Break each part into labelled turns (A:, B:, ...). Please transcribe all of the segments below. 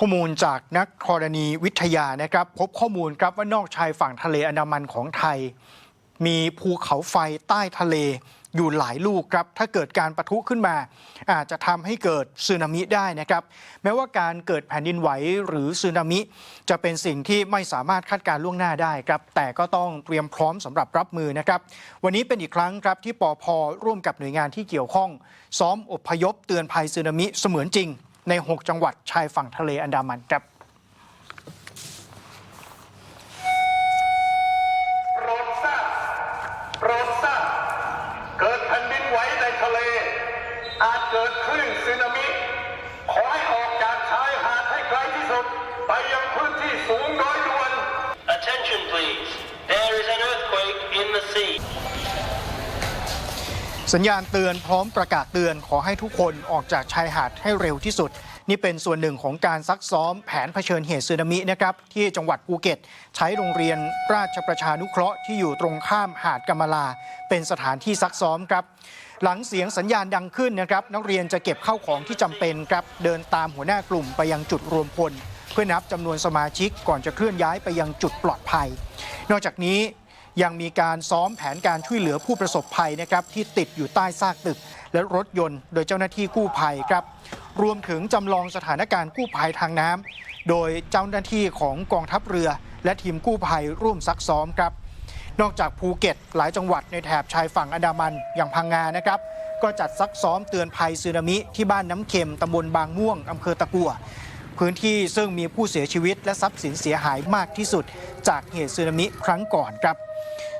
A: ข้อมูลจากนักธรณีวิทยานะครับ พบข้อมูลครับว่านอกชายฝั่งทะเลอันดามันของไทย มีภูเขาไฟใต้ทะเลอยู่หลายลูกครับ ถ้าเกิดการประทุขึ้นมา อาจจะทำให้เกิดสึนามิได้นะครับ แม้ว่าการเกิดแผ่นดินไหวหรือสึนามิ จะเป็นสิ่งที่ไม่สามารถคาดการณ์ล่วงหน้าได้ครับ แต่ก็ต้องเตรียมพร้อมสำหรับรับมือนะครับ วันนี้เป็นอีกครั้งครับที่ปอพร่วมกับหน่วยงานที่เกี่ยวข้อง ซ้อมอพยพเตือนภัยสึนามิเสมือนจริง ใน 6 จังหวัดชายฝั่งทะเลอันดามันครับ
B: โปรดทราบโปรดทราบเกิดแผ่นดินไหวในทะเล อาจเกิดคลื่นสึนามิ ขอให้ออกจากชายหาดให้ไกลที่สุด ไปยังพื้นที่สูงโดย
A: สัญญาณเตือนพร้อมประกาศเตือนขอให้ทุกคนออกจากชายหาดให้เร็วที่สุด นี่เป็นส่วนหนึ่งของการซักซ้อมแผนเผชิญเหตุสึนามินะครับที่จังหวัดภูเก็ต ใช้โรงเรียนราชประชานุเคราะห์ที่อยู่ตรงข้ามหาดกำมะลา เป็นสถานที่ซักซ้อมครับหลังเสียงสัญญาณดังขึ้นนะครับนักเรียนจะเก็บเข้าของที่จำเป็นครับเดินตามหัวหน้ากลุ่มไปยังจุดรวมพล เพื่อนับจำนวนสมาชิกก่อนจะเคลื่อนย้ายไปยังจุดปลอดภัย นอกจากนี้ ยังมีการซ้อมแผนการช่วยเหลือผู้ประสบภัยนะครับที่ติดอยู่ใต้ซากตึก และรถยนต์ โดยเจ้าหน้าที่กู้ภัยครับรวมถึงจำลองสถานการณ์กู้ภัยทางน้ำโดยเจ้าหน้าที่ของกองทัพเรือ และทีมกู้ภัยร่วมซักซ้อมครับ นอกจากภูเก็ตหลายจังหวัดในแถบชายฝั่งอันดามันอย่างพังงานะครับ ก็จัดซักซ้อมเตือนภัยสึนามิที่บ้านน้ำเค็มตำบลบางม่วงอำเภอตะกัว พื้นที่ซึ่งมีผู้เสียชีวิต และทรัพย์สินเสียหายมากที่สุด จากเหตุสึนามิครั้งก่อนครับ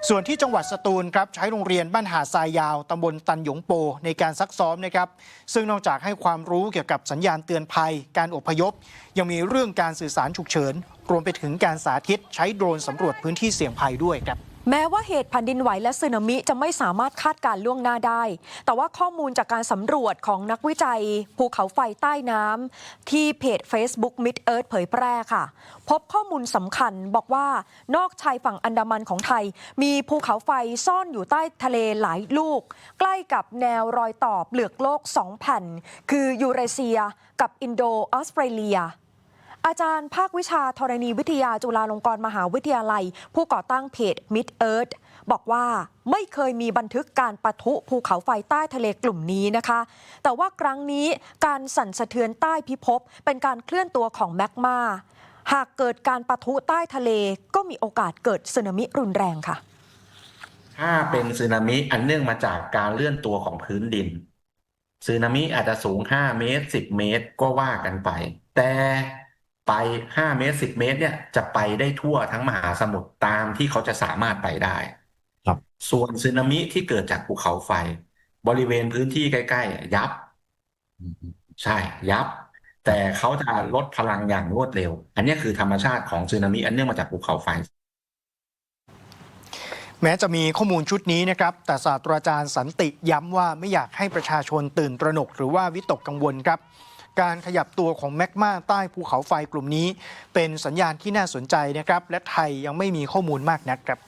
A: ส่วนที่จังหวัดสตูลครับใช้โรงเรียนบ้านหาดทรายยาวตำบลตันหยงโป ในการซักซ้อมนะครับ ซึ่งนอกจากให้ความรู้เกี่ยวกับสัญญาณเตือนภัย การอพยพ ยังมีเรื่องการสื่อสารฉุกเฉิน รวมไปถึงการสาธิตใช้โดรนสำรวจพื้นที่เสี่ยงภัยด้วยครับ
C: แม้ว่าเหตุแผ่นดินไหวและสึนามิจะไม่สามารถคาดการล่วงหน้าได้ แต่ว่าข้อมูลจากการสำรวจของนักวิจัย ภูเขาไฟใต้น้ำที่เพจ Facebook Mid Earth เผยแพร่ค่ะ พบข้อมูลสำคัญบอกว่านอกชายฝั่งอันดามันของไทย มีภูเขาไฟซ่อนอยู่ใต้ทะเลหลายลูก ใกล้กับแนวรอยต่อเปลือกโลกสองแผ่น คือยูเรเซีย กับอินโดออสเตรเลีย อาจารย์ภาควิชาธรณีวิทยาจุฬาลงกรณ์มหาวิทยาลัย ผู้ก่อตั้งเพจ Mid Earth บอกว่าไม่เคยมีบันทึกการปะทุภูเขาไฟใต้ทะเลกลุ่มนี้นะคะ แต่ว่าครั้งนี้การสั่นสะเทือนใต้พิภพเป็นการเคลื่อนตัวของแมกมาหากเกิดการปะทุใต้ทะเลก็มีโอกาสเกิดสึนามิรุนแรงค่ะ
D: ถ้าเป็นสึนามิอันเนื่องมาจากการเลื่อนตัวของพื้นดินสึนามิอาจจะสูง 5 เมตร 10 เมตรก็ว่ากันไป แต่ ไป5เมตร10เมตร เนี่ยจะไปได้ทั่วทั้งมหาสมุทรตามที่เขาจะสามารถไปได้
E: ครับ
D: ส่วนสึนามิที่เกิดจากภูเขาไฟ บริเวณพื้นที่ใกล้ๆ ยับ ใช่ ยับ แต่เขาจะลดพลังอย่างรวดเร็ว อันนี้คือธรรมชาติของสึนามิอันเนื่องมาจากภูเขาไฟ
A: แม้จะมีข้อมูลชุดนี้นะครับ แต่ศาสตราจารย์สันติย้ำว่าไม่อยากให้ประชาชนตื่นตระหนกหรือว่าวิตกกังวลครับ การขยับตัวของแมกมาใต้ภูเขาไฟกลุ่มนี้ เป็นสัญญาณที่น่าสนใจนะครับ และไทยยังไม่มีข้อมูลมากนักครับ